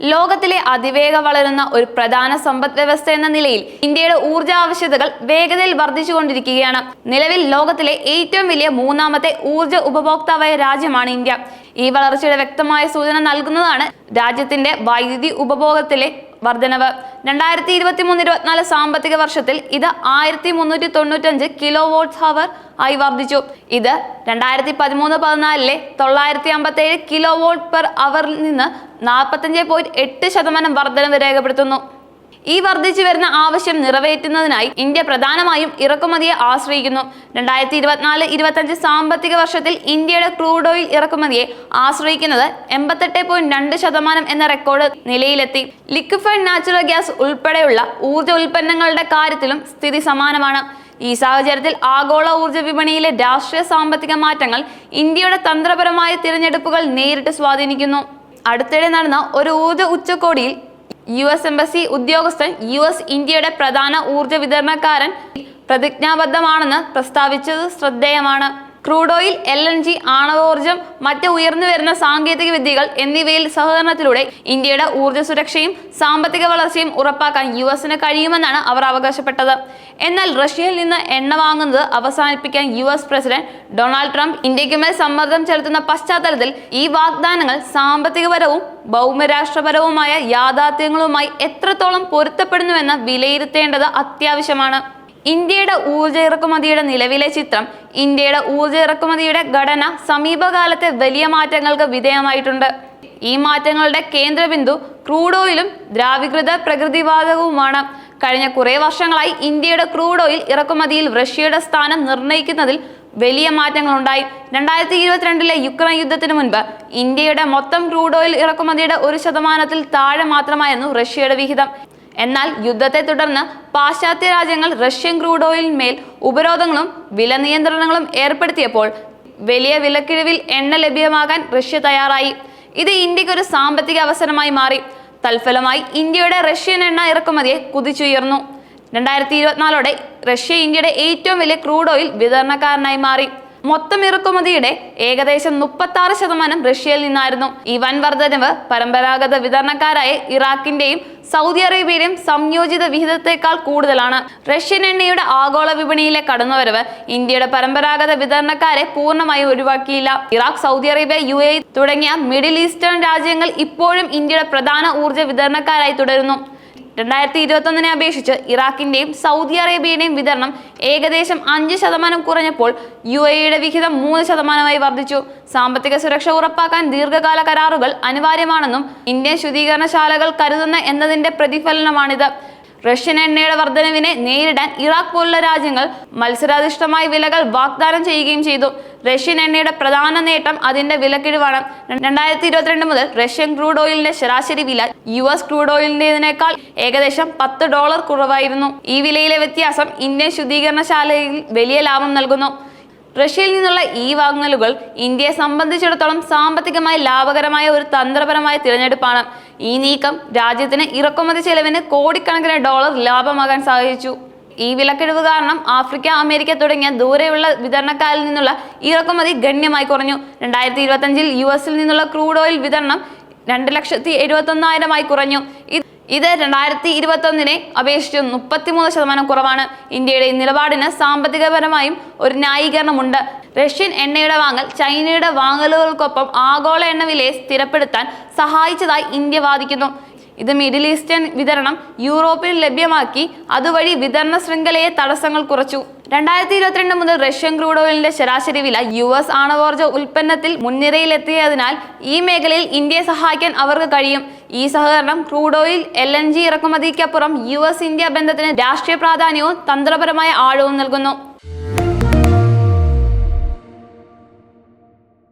ലോകത്തിലെ അതിവേഗ വളരുന്ന ഒരു പ്രധാന സമ്പദ് വ്യവസ്ഥ എന്ന നിലയിൽ ഇന്ത്യയുടെ ഊർജ ആവശ്യകതകൾ വേഗതയിൽ വർദ്ധിച്ചുകൊണ്ടിരിക്കുകയാണ്. നിലവിൽ ലോകത്തിലെ ഏറ്റവും വലിയ മൂന്നാമത്തെ ഊർജ ഉപഭോക്താവായ രാജ്യമാണ് ഇന്ത്യ. ഈ വളർച്ചയുടെ വ്യക്തമായ സൂചന നൽകുന്നതാണ് രാജ്യത്തിന്റെ വൈദ്യുതി ഉപഭോഗത്തിലെ വർധനവ്. രണ്ടായിരത്തി ഇരുപത്തി മൂന്ന് ഇരുപത്തിനാല് സാമ്പത്തിക വർഷത്തിൽ ഇത് ആയിരത്തി മുന്നൂറ്റി തൊണ്ണൂറ്റഞ്ച് കിലോ വോട്ട്സ് ഹവർ ആയി വർദ്ധിച്ചു ഇത് രണ്ടായിരത്തി പതിമൂന്ന് പതിനാലിലെ തൊള്ളായിരത്തി അമ്പത്തി ഏഴ് കിലോ വോൾട്ട് പെർ അവറിൽ നിന്ന് നാൽപ്പത്തഞ്ച് പോയിന്റ് എട്ട് ശതമാനം വർധനവ് രേഖപ്പെടുത്തുന്നു. ഈ വർദ്ധിച്ചു വരുന്ന ആവശ്യം നിറവേറ്റുന്നതിനായി ഇന്ത്യ പ്രധാനമായും ഇറക്കുമതിയെ ആശ്രയിക്കുന്നു. രണ്ടായിരത്തി ഇരുപത്തിനാല് ഇരുപത്തഞ്ച് സാമ്പത്തിക വർഷത്തിൽ ഇന്ത്യയുടെ ക്രൂഡ് ഓയിൽ ഇറക്കുമതിയെ ആശ്രയിക്കുന്നത് എൺപത്തെട്ട് പോയിന്റ് രണ്ട് ശതമാനം എന്ന റെക്കോർഡ് നിലയിലെത്തി. ലിക്വിഫൈഡ് നാച്ചുറൽ ഗ്യാസ് ഉൾപ്പെടെയുള്ള ഊർജ ഉൽപ്പന്നങ്ങളുടെ കാര്യത്തിലും സ്ഥിതി സമാനമാണ്. ഈ സാഹചര്യത്തിൽ ആഗോള ഊർജ വിപണിയിലെ രാഷ്ട്രീയ സാമ്പത്തിക മാറ്റങ്ങൾ ഇന്ത്യയുടെ തന്ത്രപരമായ തിരഞ്ഞെടുപ്പുകൾ നേരിട്ട് സ്വാധീനിക്കുന്നു. അടുത്തിടെ നടന്ന ഒരു ഊർജ ഉച്ചകോടിയിൽ യു എസ് എംബസി ഉദ്യോഗസ്ഥൻ യു എസ് ഇന്ത്യയുടെ പ്രധാന ഊർജ വിതരണക്കാരൻ പ്രതിജ്ഞാബദ്ധമാണെന്ന് പ്രസ്താവിച്ചത് ശ്രദ്ധേയമാണ്. Crude oil L N G ആണവോർജം മറ്റ് ഉയർന്നു വരുന്ന സാങ്കേതിക വിദ്യകൾ എന്നിവയിൽ സഹകരണത്തിലൂടെ ഇന്ത്യയുടെ ഊർജ സുരക്ഷയും സാമ്പത്തിക വളർച്ചയും ഉറപ്പാക്കാൻ യു എസിന് കഴിയുമെന്നാണ് അവർ അവകാശപ്പെട്ടത്. എന്നാൽ റഷ്യയിൽ നിന്ന് എണ്ണ വാങ്ങുന്നത് അവസാനിപ്പിക്കാൻ U S president Donald Trump ഇന്ത്യക്കുമേൽ സമ്മർദ്ദം ചെലുത്തുന്ന പശ്ചാത്തലത്തിൽ ഈ വാഗ്ദാനങ്ങൾ സാമ്പത്തികപരവും ഭൗമരാഷ്ട്രപരവുമായ യാഥാർത്ഥ്യങ്ങളുമായി എത്രത്തോളം പൊരുത്തപ്പെടുന്നുവെന്ന് വിലയിരുത്തേണ്ടത് അത്യാവശ്യമാണ്. ഇന്ത്യയുടെ ഊർജ ഇറക്കുമതിയുടെ നിലവിലെ ചിത്രം ഇന്ത്യയുടെ ഊർജ ഇറക്കുമതിയുടെ ഘടന സമീപകാലത്തെ വലിയ മാറ്റങ്ങൾക്ക് വിധേയമായിട്ടുണ്ട്. ഈ മാറ്റങ്ങളുടെ കേന്ദ്രബിന്ദു ക്രൂഡ് ഓയിലും ദ്രാവികൃത പ്രകൃതിവാതകവുമാണ്. കഴിഞ്ഞ കുറേ വർഷങ്ങളായി ഇന്ത്യയുടെ ക്രൂഡ് ഓയിൽ ഇറക്കുമതിയിൽ റഷ്യയുടെ സ്ഥാനം നിർണയിക്കുന്നതിൽ വലിയ മാറ്റങ്ങളുണ്ടായി. രണ്ടായിരത്തി ഇരുപത്തിരണ്ടിലെ യുക്രൈൻ യുദ്ധത്തിന് മുൻപ് ഇന്ത്യയുടെ മൊത്തം ക്രൂഡ് ഓയിൽ ഇറക്കുമതിയുടെ ഒരു ശതമാനത്തിൽ താഴെ മാത്രമായിരുന്നു റഷ്യയുടെ വിഹിതം. എന്നാൽ യുദ്ധത്തെ തുടർന്ന് പാശ്ചാത്യ രാജ്യങ്ങൾ റഷ്യൻ ക്രൂഡ് ഓയിലിന്മേൽ ഉപരോധങ്ങളും വില നിയന്ത്രണങ്ങളും ഏർപ്പെടുത്തിയപ്പോൾ വലിയ വിലക്കിഴിവിൽ എണ്ണ ലഭ്യമാകാൻ റഷ്യ തയ്യാറായി. ഇത് ഇന്ത്യയ്ക്ക് ഒരു സാമ്പത്തിക അവസരമായി മാറി. തൽഫലമായി ഇന്ത്യയുടെ റഷ്യൻ എണ്ണ ഇറക്കുമതിയെ കുതിച്ചുയർന്നു. രണ്ടായിരത്തി ഇരുപത്തിനാലോടെ റഷ്യ ഇന്ത്യയുടെ ഏറ്റവും വലിയ ക്രൂഡ് ഓയിൽ വിതരണക്കാരനായി മാറി. മൊത്തം ഇറക്കുമതിയുടെ ഏകദേശം മുപ്പത്തി ആറ് ശതമാനം റഷ്യയിൽ നിന്നായിരുന്നു. ഈ വൻ വർധനവ് പരമ്പരാഗത വിതരണക്കാരായ ഇറാഖിന്റെയും സൗദി അറേബ്യയുടെയും സംയോജിത വിഹിതത്തെക്കാൾ കൂടുതലാണ്. റഷ്യൻ എണ്ണയുടെ ആഗോള വിപണിയിലെ കടന്നുവരവ് ഇന്ത്യയുടെ പരമ്പരാഗത വിതരണക്കാരെ പൂർണമായി ഒഴിവാക്കിയില്ല. Iraq Saudi Arabia U A തുടങ്ങിയ മിഡിൽ ഈസ്റ്റേൺ രാജ്യങ്ങൾ ഇപ്പോഴും ഇന്ത്യയുടെ പ്രധാന ഊർജ വിതരണക്കാരായി തുടരുന്നു. രണ്ടായിരത്തി ഇരുപത്തൊന്നിനെ അപേക്ഷിച്ച് ഇറാഖിന്റെയും സൗദി അറേബ്യയുടെയും വിതരണം ഏകദേശം അഞ്ച് ശതമാനം കുറഞ്ഞപ്പോൾ യു എയുടെ വിഹിതം മൂന്ന് ശതമാനമായി വർദ്ധിച്ചു. സാമ്പത്തിക സുരക്ഷ ഉറപ്പാക്കാൻ ദീർഘകാല കരാറുകൾ അനിവാര്യമാണെന്നും ഇന്ത്യൻ ശുദ്ധീകരണശാലകൾ കരുതുന്ന എന്നതിന്റെ പ്രതിഫലനമാണിത്. റഷ്യൻ എണ്ണയുടെ വർധനവിനെ നേരിടാൻ ഇറാഖ് പോലുള്ള രാജ്യങ്ങൾ മത്സരാധിഷ്ഠമായ വിലകൾ വാഗ്ദാനം ചെയ്യുകയും ചെയ്തു. റഷ്യൻ എണ്ണയുടെ പ്രധാന നേട്ടം അതിന്റെ വിലക്കിഴിവാണ്. രണ്ടായിരത്തി ഇരുപത്തിരണ്ട് മുതൽ റഷ്യൻ ക്രൂഡ് ഓയിലിന്റെ ശരാശരി വില യു എസ് ക്രൂഡ് ഓയിലിന്റേതിനേക്കാൾ ഏകദേശം പത്ത് ഡോളർ കുറവായിരുന്നു. ഈ വിലയിലെ വ്യത്യാസം ഇന്ത്യൻ ശുദ്ധീകരണശാലയിൽ വലിയ ലാഭം നൽകുന്നു. റഷ്യയിൽ നിന്നുള്ള ഈ വാങ്ങലുകൾ ഇന്ത്യയെ സംബന്ധിച്ചിടത്തോളം സാമ്പത്തികമായി ലാഭകരമായ ഒരു തന്ത്രപരമായ തിരഞ്ഞെടുപ്പാണ്. ഈ നീക്കം രാജ്യത്തിന് ഇറക്കുമതി ചെലവിന് കോടിക്കണക്കിന് ഡോളർ ലാഭമാകാൻ സഹായിച്ചു ഈ വിലക്കിഴിവ് കാരണം ആഫ്രിക്ക അമേരിക്ക തുടങ്ങിയ ദൂരെയുള്ള വിതരണക്കാരിൽ നിന്നുള്ള ഇറക്കുമതി ഗണ്യമായി കുറഞ്ഞു. രണ്ടായിരത്തി ഇരുപത്തഞ്ചിൽ യു എസിൽ നിന്നുള്ള ക്രൂഡ് ഓയിൽ വിതരണം രണ്ട് ലക്ഷത്തി എഴുപത്തൊന്നായിരമായി കുറഞ്ഞു. ഇത് രണ്ടായിരത്തി ഇരുപത്തൊന്നിനെ അപേക്ഷിച്ച് മുപ്പത്തിമൂന്ന് ശതമാനം കുറവാണ്. ഇന്ത്യയുടെ നിലപാടിന് സാമ്പത്തികപരമായും ഒരു ന്യായീകരണമുണ്ട്. റഷ്യൻ എണ്ണയുടെ വാങ്ങൽ ചൈനയുടെ വാങ്ങലുകൾക്കൊപ്പം ആഗോള എണ്ണ വിലയെ സ്ഥിരപ്പെടുത്താൻ സഹായിച്ചതായി ഇന്ത്യ വാദിക്കുന്നു. ഇത് മിഡിൽ ഈസ്റ്റേൺ വിതരണം യൂറോപ്പിൽ ലഭ്യമാക്കി അതുവഴി വിതരണ ശൃംഖലയെ തടസ്സങ്ങൾ കുറച്ചു. രണ്ടായിരത്തി ഇരുപത്തിരണ്ട് മുതൽ റഷ്യൻ ക്രൂഡ് ഓയിലിന്റെ ശരാശരി വില യു എസ് ആണവോർജ ഉൽപ്പന്നത്തിൽ മുൻനിരയിലെത്തിയതിനാൽ ഈ മേഖലയിൽ ഇന്ത്യയെ സഹായിക്കാൻ അവർക്ക് കഴിയും. ഈ സഹകരണം crude oil L N G ഇറക്കുമതിക്കപ്പുറം U S India ബന്ധത്തിന് രാഷ്ട്രീയ പ്രാധാന്യവും തന്ത്രപരമായ ആഴവും നൽകുന്നു.